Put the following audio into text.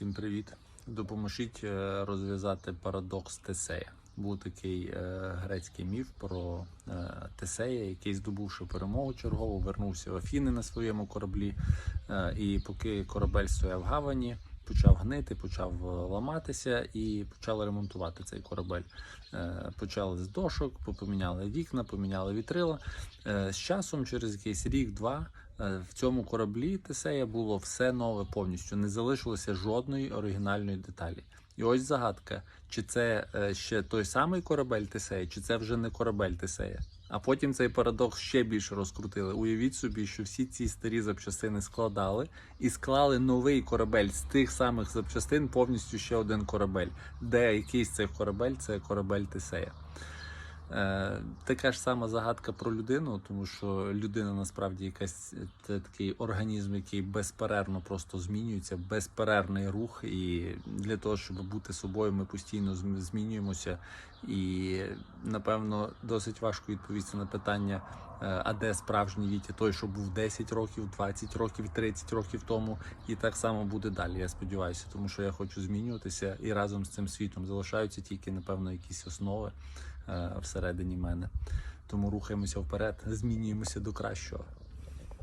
Всім привіт! Допоможіть е, розв'язати парадокс Тесея. Був такий е, грецький міф про е, Тесея, який, здобувши перемогу чергову, вернувся в Афіни на своєму кораблі. Е, і поки корабель стояв в гавані, почав гнити, почав е, ламатися і почали ремонтувати цей корабель. Е, почали з дошок, поміняли вікна, поміняли вітрила. Е, з часом, через якийсь рік-два, в цьому кораблі Тесея було все нове повністю, не залишилося жодної оригінальної деталі. І ось загадка: чи це е, ще той самий корабель Тесея, чи це вже не корабель Тесея? А потім цей парадокс ще більше розкрутили. Уявіть собі, що всі ці старі запчастини складали і склали новий корабель з тих самих запчастин, повністю ще один корабель. Де якийсь цей корабель це корабель Тесея. Е, така ж сама загадка про людину, тому що людина насправді якась це такий організм, який безперервно просто змінюється, безперервний рух. І для того, щоб бути собою, ми постійно змінюємося. І напевно досить важко відповісти на питання, а де справжній Вітя, той, що був 10 років, 20 років, 30 років тому, і так само буде далі. Я сподіваюся, тому що я хочу змінюватися і разом з цим світом залишаються тільки, напевно, якісь основи е, всередині мене. Тому рухаємося вперед, змінюємося до кращого.